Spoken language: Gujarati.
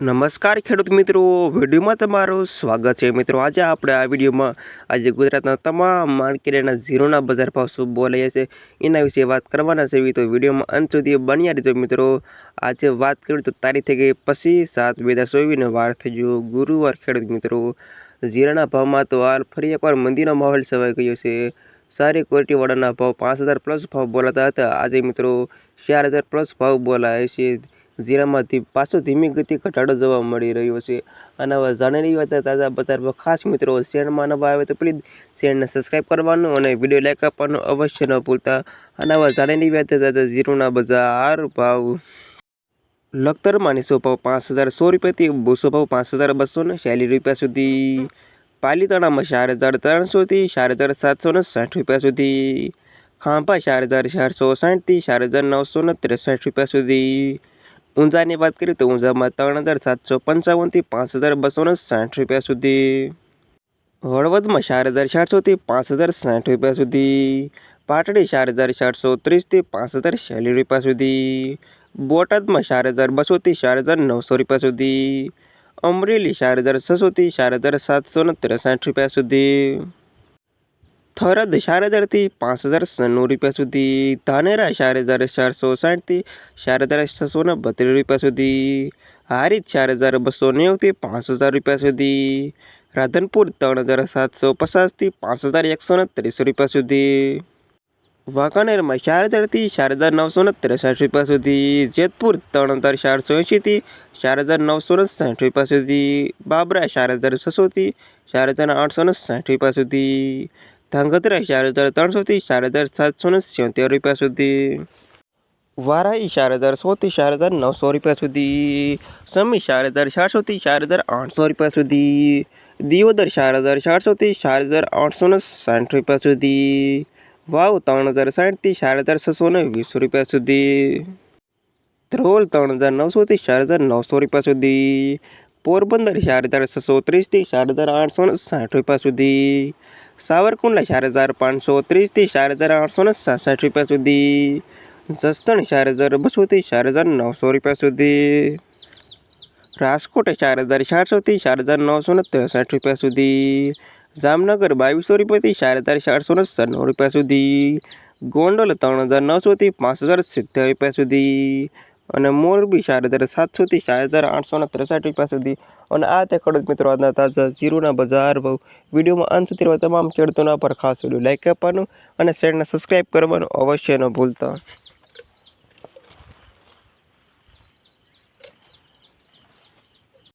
નમસ્કાર ખેડૂત મિત્રો, વિડીયોમાં તમારું સ્વાગત છે. મિત્રો, આજે આપણે આ વિડીયોમાં આજે ગુજરાતના તમામ માર્કેટના ઝીરોના બજાર ભાવ શું બોલાય છે એના વિશે વાત કરવાના છે. તો વિડીયોમાં અંત સુધી બન્યા રહેજો મિત્રો. આજે વાત કરીએ તો તારીખ થઈ ગઈ પછી સાત બે હજાર ચોવીસને વાર થઈ ગયો ગુરુવાર ખેડૂત મિત્રો. ઝીરાના ભાવમાં તો હાલ ફરી એકવાર મંદીનો માહોલ સવાઈ ગયો છે. સારી ક્વોલિટીવાળાના ભાવ પાંચ હજાર પ્લસ ભાવ બોલાતા હતા. આજે મિત્રો ચાર હજાર પ્લસ ભાવ બોલાય છે. જીરામાંથી પાછો ધીમી ગતિ ઘટાડો જોવા મળી રહ્યો છે. અને જાણેલી વાત તાજા બજારમાં ખાસ મિત્રો શેરમાં નવા આવે તો પ્લીઝ શેરને સબસ્ક્રાઈબ કરવાનું અને વીડિયો લાઈક આપવાનું અવશ્ય ન ભૂલતા. અને જાણેલી વાત તાજા જીરુના બજાર ભાવ. લખતરમાં નીસો ભાવ પાંચ હજાર સો રૂપિયાથી બસો ભાવ પાંચ હજાર બસો ને ચાલીસ રૂપિયા સુધી. પાલીતાણામાં ચાર હજાર ત્રણસોથી ચાર હજાર સાતસો ને સાઠ રૂપિયા સુધી. ખાંભા ચાર હજાર ચારસો સાઠથી ચાર હજાર નવસો ને ત્રેસઠ રૂપિયા સુધી. ઊંઝાની વાત કરીએ તો ઊંઝામાં ત્રણ હજાર સાતસો પંચાવનથી પાંચ હજાર બસો ને સાઠ રૂપિયા સુધી. હળવદમાં ચાર હજાર ચારસોથી પાંચ હજાર સાઠ રૂપિયા સુધી. પાટડી ચાર હજાર ચારસો ત્રીસથી પાંચ હજાર ચાલીસ રૂપિયા સુધી. બોટાદમાં ચાર હજાર બસોથી ચાર હજાર નવસો રૂપિયા સુધી. અમરેલી ચાર હજાર છસોથી ચાર હજાર સાતસો ને ત્રેસઠ રૂપિયા સુધી. થરદ ચાર હજારથી પાંચ હજાર સન્નું રૂપિયા સુધી, ધાનેરા ચાર હજાર ચારસો સાઠથી ચાર હજાર છસો ને બત્રીસ રૂપિયા સુધી, હારીજ ચાર હજાર બસો નેવુંથી પાંચ હજાર રૂપિયા સુધી, રાધનપુર ત્રણ હજાર સાતસો પચાસથી પાંચ હજાર એકસો ને ત્રીસ રૂપિયા સુધી, વાંકાનેરમાં ચાર હજારથી ચાર હજાર નવસો ને ત્રેસઠ રૂપિયા સુધી, જેતપુર ત્રણ હજાર ચારસો એંશીથી ચાર હજાર નવસો ને સાઠ રૂપિયા સુધી, બાબરા ચાર હજાર છસોથી ચાર હજાર આઠસો ને સાઠ રૂપિયા સુધી ધાંગધ્રા ચાર હજાર ત્રણસોથી ચાર હજાર સાતસો ને સિત્તેર રૂપિયા સુધી વારાઈ ચાર હજાર સોથી ચાર હજાર નવસો રૂપિયા સુધી સમી ચાર હજાર ચારસોથી ચાર હજાર આઠસો રૂપિયા સુધી દિયોદર ચાર હજાર ચારસોથી ચાર હજાર આઠસો ને સાઠ રૂપિયા સુધી વાવ ત્રણ હજાર સાઠથી ચાર હજાર છસો ને વીસ રૂપિયા સુધી ધ્રોલ ત્રણ હજાર નવસોથી ચાર હજાર નવસો રૂપિયા સુધી પોરબંદર ચાર હજાર છસો ત્રીસથી ચાર હજાર આઠસો ને સાઠ રૂપિયા સુધી સાવરકુંડલા ચાર હજાર પાંચસો ત્રીસથી ચાર હજાર આઠસો ને સાસઠ રૂપિયા સુધી. જસદણ ચાર હજાર બસોથી ચાર હજાર નવસો રૂપિયા સુધી. રાજકોટ ચાર હજાર ચારસોથી ચાર હજાર નવસો ને ત્રેસઠ રૂપિયા સુધી. જામનગર બાવીસો રૂપિયાથી ચાર હજાર ચારસો ને રૂપિયા સુધી. ગોંડલ ત્રણ હજાર નવસોથી પાંચ હજાર સિત્તેર રૂપિયા સુધી. અને મોરબી ચાર હજાર સાતસોથી ચાર હજાર આઠસો ને ત્રેસઠ રૂપિયા સુધી. અને આ તે ખેડૂત મિત્રો, આજના તાજા જીરુના બજાર ભાવ. વિડીયોમાં અંત સુધી તમામ ખેડૂતોના પર ખાસ વીડિયો લાઈક આપવાનું અને ચેનલને સબસ્ક્રાઈબ કરવાનું અવશ્ય ન ભૂલતા.